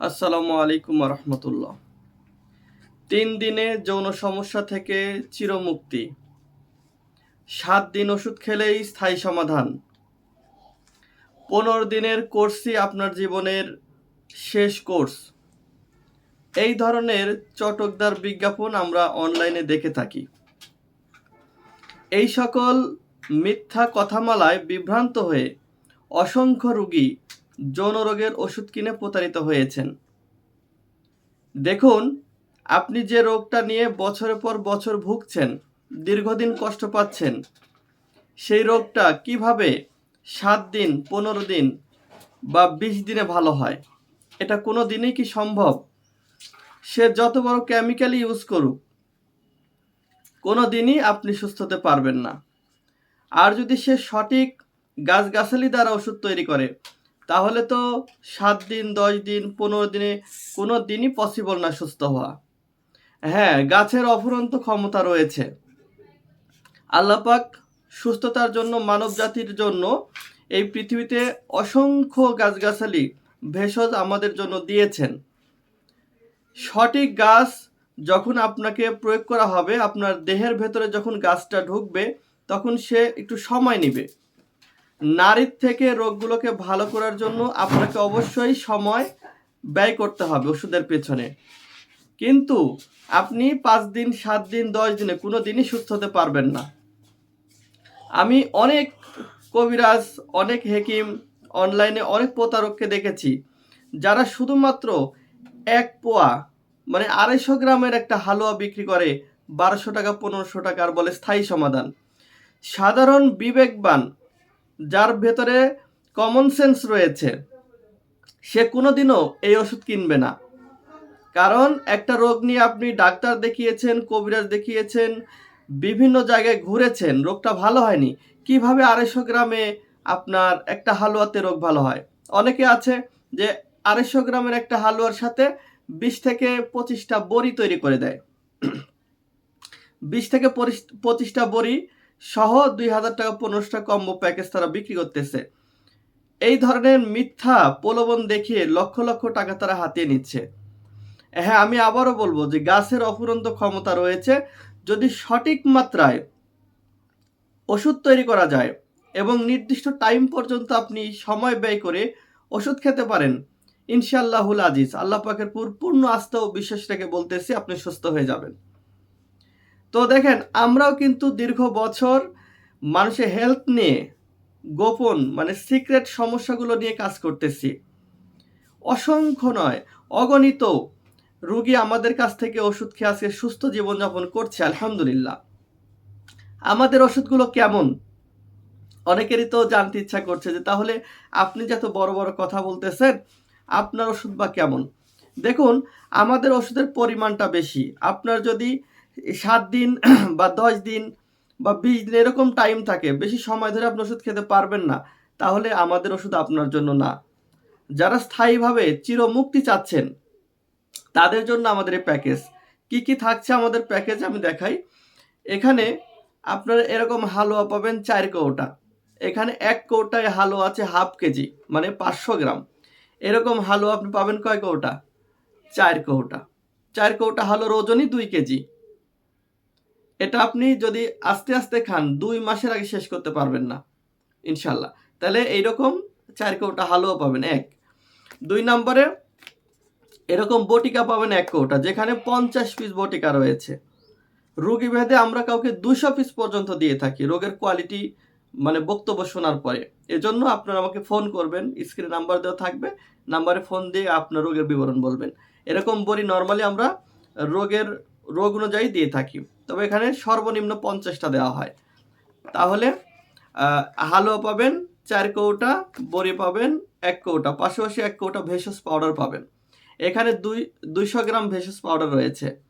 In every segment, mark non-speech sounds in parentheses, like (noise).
আসসালামু আলাইকুম রহমতুল্লাহ তিন দিনে যৌন সমস্যা থেকে চিরমুক্তি। সাত দিন ওষুধ খেলেই স্থায়ী সমাধান। পনেরো দিনের কোর্সই আপনার জীবনের শেষ কোর্স। এই ধরনের চটকদার বিজ্ঞাপন আমরা অনলাইনে দেখে থাকি। এই সকল মিথ্যা কথামালায় বিভ্রান্ত হয়ে অসংখ্য রোগী যৌন রোগের ওষুধ কিনে প্রতারিত হয়েছেন। দেখুন, আপনি যে রোগটা নিয়ে বছরের পর বছর ভুগছেন, দীর্ঘদিন কষ্ট পাচ্ছেন, সেই রোগটা কীভাবে সাত দিন, পনেরো দিন বা বিশ দিনে ভালো হয়? এটা কোনো দিনই কি সম্ভব? সে যত বড় কেমিক্যাল ইউজ করুক কোনো দিনই আপনি সুস্থ হতে পারবেন না। আর যদি সে সঠিক গাছগাছালি দ্বারা ওষুধ তৈরি করে তাহলে তো সাত দিন, দশ দিন, পনেরো দিনে কোনো দিনই পসিবল না সুস্থ হওয়া। হ্যাঁ গাছের অফুরন্ত ক্ষমতা রয়েছে। আল্লাপাক সুস্থতার জন্য, মানব জাতির জন্য এই পৃথিবীতে অসংখ্য গাছগাছালি ভেষজ আমাদের জন্য দিয়েছেন। সঠিক গাছ যখন আপনাকে প্রয়োগ করা হবে, আপনার দেহের ভেতরে যখন গাছটা ঢুকবে, তখন সে একটু সময় নেবে। নারীর থেকে রোগগুলোকে ভালো করার জন্য আপনাকে অবশ্যই সময় ব্যয় করতে হবে ওষুধের পেছনে। কিন্তু আপনি পাঁচ দিন, সাত দিন, দশ দিনে কোনো দিনই সুস্থ হতে পারবেন না। আমি অনেক কবিরাজ, অনেক হেকিম, অনলাইনে অনেক প্রতারককে দেখেছি, যারা শুধুমাত্র এক পোয়া মানে আড়াইশো গ্রামের একটা হালুয়া বিক্রি করে বারোশো টাকা, পনেরোশো টাকার বলে স্থায়ী সমাধান। সাধারণ বিবেকবান যার ভেতরে কমন সেন্স রয়েছে, সে কোনোদিনও এই ওষুধ কিনবে না। কারণ একটা রোগ নিয়ে আপনি ডাক্তার দেখিয়েছেন, কবিরাজ দেখিয়েছেন, বিভিন্ন জায়গায় ঘুরেছেন, রোগটা ভালো হয়নি। কীভাবে আড়াইশো গ্রামে আপনার একটা হালুয়াতে রোগ ভালো হয়? অনেকে আছে যে আড়াইশো গ্রামের একটা হালুয়ার সাথে বিশ থেকে পঁচিশটা বড়ি তৈরি করে দেয়। বিশ থেকে পঁচিশটা বড়ি সহ দুই হাজার টাকা পনেরোশো টাকা কম্বো প্যাকেজ তারা বিক্রি করতেছে। এই ধরনের মিথ্যা প্রলোভন দেখিয়ে লক্ষ লক্ষ টাকা তারা হাতিয়ে নিচ্ছে। হ্যাঁ আমি আবারও বলব যে গাছের অফুরন্ত ক্ষমতা রয়েছে। যদি সঠিক মাত্রায় ওষুধ তৈরি করা যায় এবং নির্দিষ্ট টাইম পর্যন্ত আপনি সময় ব্যয় করে ওষুধ খেতে পারেন, ইনশাআল্লাহুল আজিজ। আল্লাহ পাকের পূর্ণ আস্থা ও বিশ্বাস রেখে বলতেছি, আপনি সুস্থ হয়ে যাবেন। তো দেখেন, আমরাও কিন্তু দীর্ঘ বছর মানুষের হেলথ নিয়ে গোপন মানে সিক্রেট সমস্যাগুলো নিয়ে কাজ করতেছি। অসংখ্য নয়, অগণিত রুগী আমাদের কাছ থেকে ওষুধ খেয়ে আজকে সুস্থ জীবনযাপন করছে, আলহামদুলিল্লাহ। আমাদের ওষুধগুলো কেমন? অনেকেরই তো জানতে ইচ্ছা করছে যে তাহলে আপনি যত বড় বড় কথা বলতেছেন, আপনার ওষুধ বা কেমন? দেখুন, আমাদের ওষুধের পরিমাণটা বেশি। আপনার যদি সাত দিন (clears throat) বা দশ দিন বা বিশ দিন এরকম টাইম থাকে। বেশি সময় ধরে আপনি ওষুধ খেতে পারবেন না। তাহলে আমাদের ওষুধ আপনার জন্য না। যারা স্থায়ীভাবে চিরমুক্তি চাচ্ছেন, তাদের জন্য আমাদের এই প্যাকেজ কি কি থাকছে আমাদের প্যাকেজ আমি দেখাই। এখানে আপনারা এরকম হালুয়া পাবেন চার কৌটা। এখানে এক কৌটায় হালুয়া আছে হাফ কেজি মানে পাঁচশো গ্রাম। এরকম হালুয়া আপনি পাবেন কয় কৌটা? চার কৌটা। চার কৌটা হালুয়ার ওজনই দুই কেজি। এটা আপনি যদি আস্তে আস্তে খান, দুই মাসের আগে শেষ করতে পারবেন না ইনশাল্লাহ তাহলে এইরকম চার কৌটা হালুয়া পাবেন, এক। দুই নম্বরে এরকম বটিকা পাবেন এক কৌটা, যেখানে পঞ্চাশ পিস বটিকা রয়েছে। রোগী ভেদে আমরা কাউকে দুশো পিস পর্যন্ত দিয়ে থাকি, রোগের কোয়ালিটি মানে বক্তব্য শোনার পরে। এজন্য আপনারা আমাকে ফোন করবেন স্ক্রিনে নাম্বার দেওয়া থাকবে নাম্বারে ফোন দিয়ে আপনার রোগের বিবরণ বলবেন। এরকম বড়ি নর্মালি আমরা রোগের রোগ অনুযায়ী দিয়ে থাকি। তবে এখানে সর্বনিম্ন পঞ্চাশটা দেওয়া হয়। তাহলে হালুয়া পাবেন, চার কৌটা, বড়ি পাবেন, এক কৌটা, পাশাপাশি এক কৌটা ভেষজ পাউডার পাবেন। এখানে দুই, দুইশো গ্রাম ভেষজ পাউডার রয়েছে।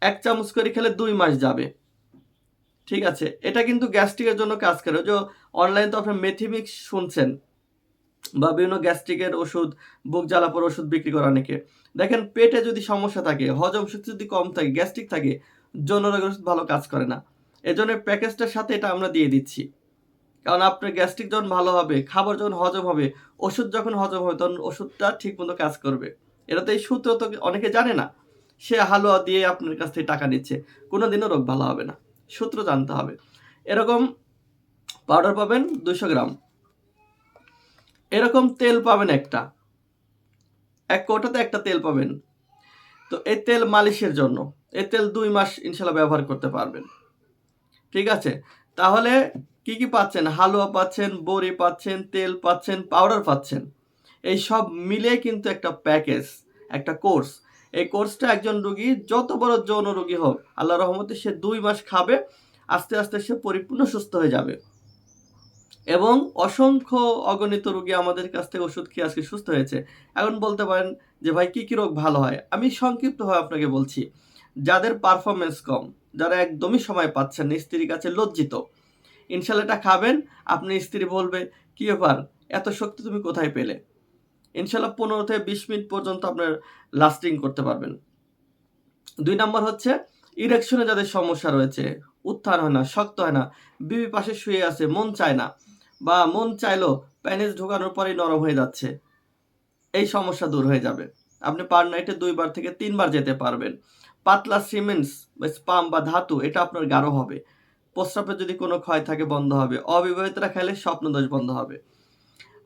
এক চামচ করে খেলে দুই মাস যাবে। ঠিক আছে? এটা কিন্তু গ্যাস্ট্রিকের জন্য কাজ করে। যে অনলাইন তো আপনার মেথিমিক্স শুনছেন। বা বিভিন্ন গ্যাস্ট্রিকের ওষুধ, বুক জ্বালাপোর ওষুধ বিক্রি করা অনেকে। দেখেন, পেটে যদি সমস্যা থাকে, হজম শক্তি যদি কম থাকে, গ্যাস্ট্রিক থাকে, যৌন রোগের ওষুধ ভালো কাজ করে না। এজন্য প্যাকেজটার সাথে এটা আমরা দিয়ে দিচ্ছি। কারণ আপনার গ্যাস্ট্রিক যখন ভালো হবে, খাবার যখন হজম হবে, ওষুধ যখন হজম হবে, তখন ওষুধটা ঠিক মতো কাজ করবে। এটা তো এই সূত্র তো অনেকে জানে না। সে হালুয়া দিয়ে আপনার কাছ থেকে টাকা নিচ্ছে। কোনোদিনও রোগ ভালো হবে না। সূত্র জানতে হবে। এরকম পাউডার পাবেন দুশো গ্রাম। এরকম তেল পাবেন একটা। এক কোটাতে একটা তেল পাবেন। তো এই তেল মালিশের জন্য, এই তেল দুই মাস ইনশাল্লাহ ব্যবহার করতে পারবেন। ঠিক আছে? তাহলে কি কি পাচ্ছেন? হালুয়া পাচ্ছেন, বড়ি পাচ্ছেন, তেল পাচ্ছেন পাউডার পাচ্ছেন। এই সব মিলে কিন্তু একটা প্যাকেজ একটা কোর্স এই কোর্সটা একজন রুগী, যত বড় যৌন রুগী হোক আল্লাহ রহমতে সে দুই মাস খাবে, আস্তে আস্তে সে পরিপূর্ণ সুস্থ হয়ে যাবে। এবং অসংখ্য অগণিত রোগী আমাদের কাছ থেকে ওষুধ খেয়ে আজকে সুস্থ হয়েছে। এখন বলতে পারেন যে, ভাই, কি কি রোগ ভালো হয়? আমি সংক্ষিপ্তভাবে আপনাকে বলছি, যাদের পারফরমেন্স কম, যারা একদমই সময় পাচ্ছেন না, স্ত্রীর কাছে লজ্জিত ইনশাল্লাহ এটা খাবেন, আপনি স্ত্রী বলবে, কি ব্যাপার? এত শক্তি তুমি কোথায় পেলে? ইনশাল্লাহ পনেরো থেকে বিশ মিনিট পর্যন্ত আপনার লাস্টিং করতে পারবেন। দুই নম্বর হচ্ছে ইরেকশনে যাদের সমস্যা রয়েছে, উত্থান হয় না, শক্ত হয় না বিবি পাশে শুয়ে আছে, মন চায় না বা মন চাইলো প্যানেজ ঢোকানোর পরেই নরম হয়ে যাচ্ছে। এই সমস্যা দূর হয়ে যাবে। আপনি পার নাইটে দুইবার থেকে তিনবার যেতে পারবেন। পাতলা সিমেন্টস বা স্পাম বা ধাতু, এটা আপনার গাঢ় হবে। প্রস্রাবের যদি কোনো ক্ষয় থাকে, বন্ধ হবে। অবিবাহিতরা খাইলে স্বপ্নদোষ বন্ধ হবে।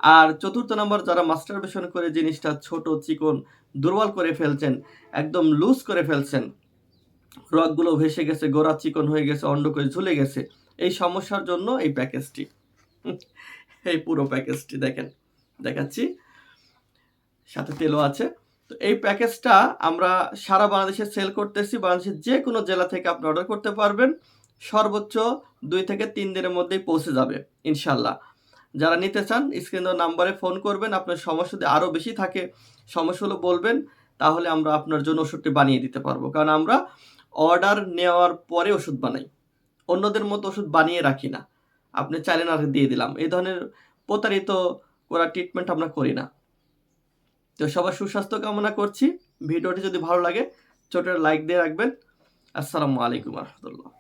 আর চতুর্থ নম্বর, যারা মাস্টারবেশন করে জিনিসটা ছোট, চিকন, দুর্বল করে ফেলছেন, একদম লুজ করে ফেলছেন, রগগুলো ভেসে গেছে, গোড়া চিকন হয়ে গেছে অন্ডকোষ ঝুলে গেছে, এই সমস্যার জন্য এই প্যাকেজটি। এই পুরো প্যাকেজটি দেখেন, দেখাচ্ছি। সাথে তেলও আছে। তো এই প্যাকেজটা আমরা সারা বাংলাদেশে সেল করতেছি, বাংলাদেশের যে কোনো জেলা থেকে আপনি অর্ডার করতে পারবেন। সর্বোচ্চ দুই থেকে তিন দিনের মধ্যেই পৌঁছে যাবে ইনশাল্লাহ যারা নিতে চান, স্ক্রিন নাম্বারে ফোন করবেন, আপনার সমস্যা যদি আরও বেশি থাকে সমস্যাগুলো বলবেন, তাহলে আমরা আপনার জন্য ওষুধটি বানিয়ে দিতে পারব। কারণ আমরা অর্ডার নেওয়ার পরে ওষুধ বানাই, অন্যদের মতো ওষুধ বানিয়ে রাখি না। আপনি চাইলেন আর দিয়ে দিলাম। এই ধরনের প্রতারিত করা ট্রিটমেন্ট আমরা করি না। তো সবার সুস্বাস্থ্য কামনা করছি। ভিডিওটি যদি ভালো লাগে, ছোটো লাইক দিয়ে রাখবেন। আসসালামু আলাইকুম রহমতুল্লাহ।